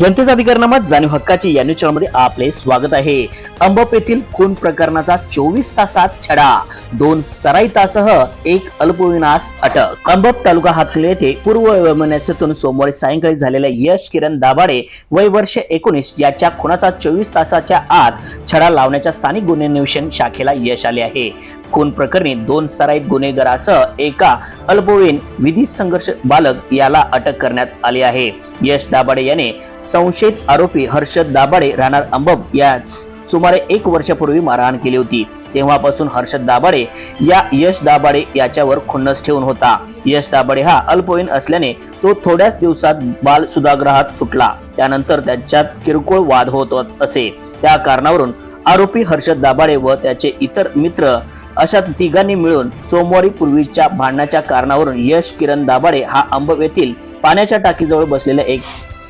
जनतेचा अधिकारनामात जाणीव हक्काची या न्यूज चॅनलमध्ये आपले स्वागत आहे. अंबप येथील खून प्रकरणाचा चोवीस तासात छडा. दोन सराईतासह एक अल्पविनाश अटक. अंबप तालुका हातकली येथे पूर्व वैमनस्यातून सोमवारी सायंकाळी झालेल्या यश किरण दाभाडे वय वर्ष एकोणीस याच्या खुनाचा चोवीस तासाच्या आत छडा लावण्याच्या स्थानिक गुन्हे अन्वेषण शाखेला यश आले आहे. खून प्रकरणी दोन सराईत गुन्हेगारासह एका अल्पवयीन विधी संघर्ष बालक याला अटक करण्यात आली आहे. यश दाभाडे याने संशयित आरोपी हर्षद दाभाडे राहणार अंबब याच सुमारे एक वर्षापूर्वी मारहाण केली होती. तेव्हापासून हर्षद दाभाडे या यश दाभाडे याच्यावर खुन्नस ठेवून होता. यश दाभाडे हा अल्पवयीन असल्याने तो थोड्याच दिवसात बाल सुधागृहात सुटला. त्यानंतर त्यांच्यात किरकोळ वाद होत असे. त्या कारणावरून आरोपी हर्षद दाभाडे व त्याचे इतर मित्र अशा तिघांनी मिळून सोमवारी पूर्वीच्या भांडणाच्या कारणावरून यश किरण दाभाडे हा अंबब येथील पाण्याच्या टाकीजवळ बसलेल्या एक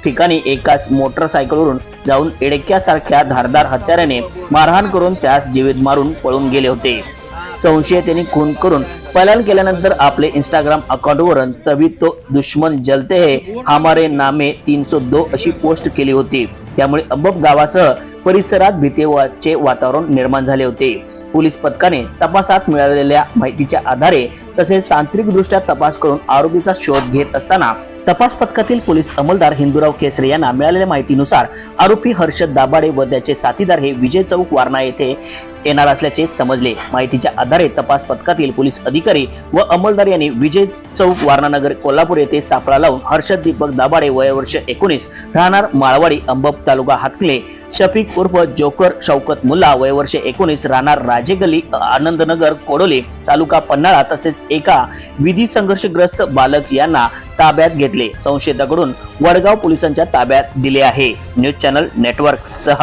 ठिकाणी एकाच मोटरसायकलवरून जाऊन एडक्यासारख्या धारदार हत्याराने मारहाण करून त्यास जीवित मारून पळून गेले होते. संशयतेने खून करून पलायन केल्यानंतर आपले इंस्टाग्राम अकाउंटवरून तभी तो दुश्मन जलते है हमारे नामे तीन सो दो अशी पोस्ट केली होती. त्यामुळे अंबब गावासह परिसरात भीतीचे वातावरण निर्माण झाले होते. पोलीस पथकाने तपासात मिळालेल्या माहितीच्या आधारे तसेच तांत्रिकदृष्ट्या तपास करून आरोपीचा शोध घेत असताना तपास पथकातील पोलीस अंमलदार हिंदूराव केसरे यांना मिळालेल्या माहितीनुसार आरोपी हर्षद दाभाडे व त्याचे साथीदार हे विजय चौक वारणा येथे येणार असल्याचे समजले. माहितीच्या आधारे तपास पथकातील पोलीस अधिकारी व अंमलदार यांनी विजय चौक वारणानगर कोल्हापूर येथे सापळा लावून हर्षद दीपक दाभाडे वयवर्ष एकोणीस राहणार माळवाडी अंबप तालुका हातकले शफीक उर्फ जोकर शौकत मुल्ला वय वर्ष एकोणीस राहणार राजे गली आनंदनगर कोडोली तालुका पन्हाळा तसेच एका विधी संघर्षग्रस्त बालक यांना ताब्यात घेतले. संशयिताकडून वडगाव पोलिसांच्या ताब्यात दिले आहे. न्यूज चॅनल नेटवर्क सह